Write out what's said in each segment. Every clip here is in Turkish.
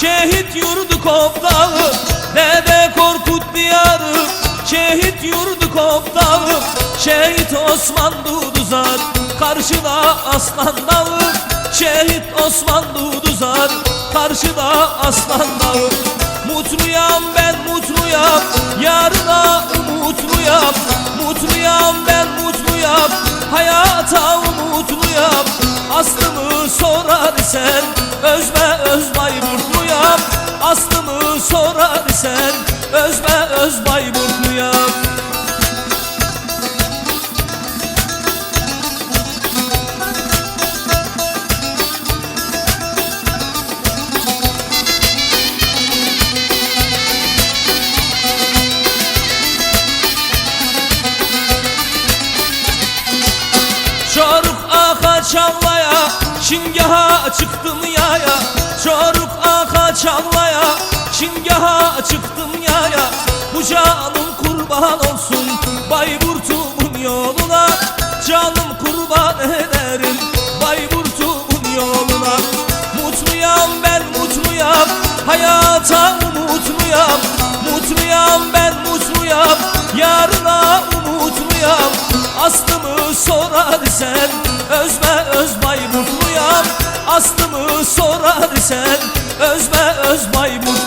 Şehit yurdu koptağı Dede Korkut diyarı. Şehit yurdu koptağı Şehit Osman Duduzar. Karşıda aslan dağı Şehit Osman Duduzar. Karşıda aslan dağı. Mutluyam ben mutluyam Yarına umutluyam. Mutluyam ben mutluyam Hayata umutluyam. Aslımı sorar isen Özme özbay mutluyam Aslımı sorar isen Özme özbay mutluyam Çoruk aka çavlaya Şingaha Çoruk aka çavlaya Şingaha çıktım yaya Bu canım kurban olsun Bayburt'umun yoluna. Canım kurban ederim Bayburt'umun yoluna. Mutluyam ben mutluyam Hayata umutluyam Mutluyam ben mutluyam Yarına umutluyam Aslımı sorar isen Özme özbay mutluyam Aslımı sorar isen Özme özbay mutluyam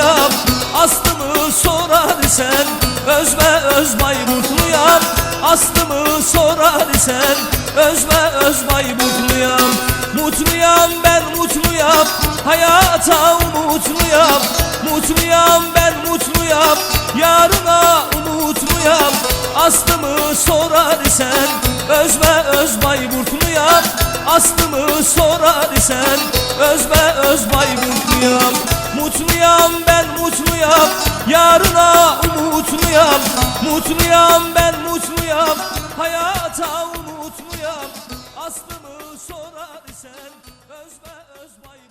umutluyam Aslımı sorar isen özme özbay mutluyam Aslımı sorar isen özme özbay mutluyam Mutluyam ben mutluyam hayata umutluyam Mutluyam ben mutluyam yarına umutluyam Aslımı sorar isen özme özbay mutluyam Aslımı sorar isen özme özbay mutluyam Mutluyam ben mutluyam Yarına umutluyam. Mutluyam ben mutluyam. Hayata umutluyam. Aslımı sorar isen Özme mutluyam Aslımı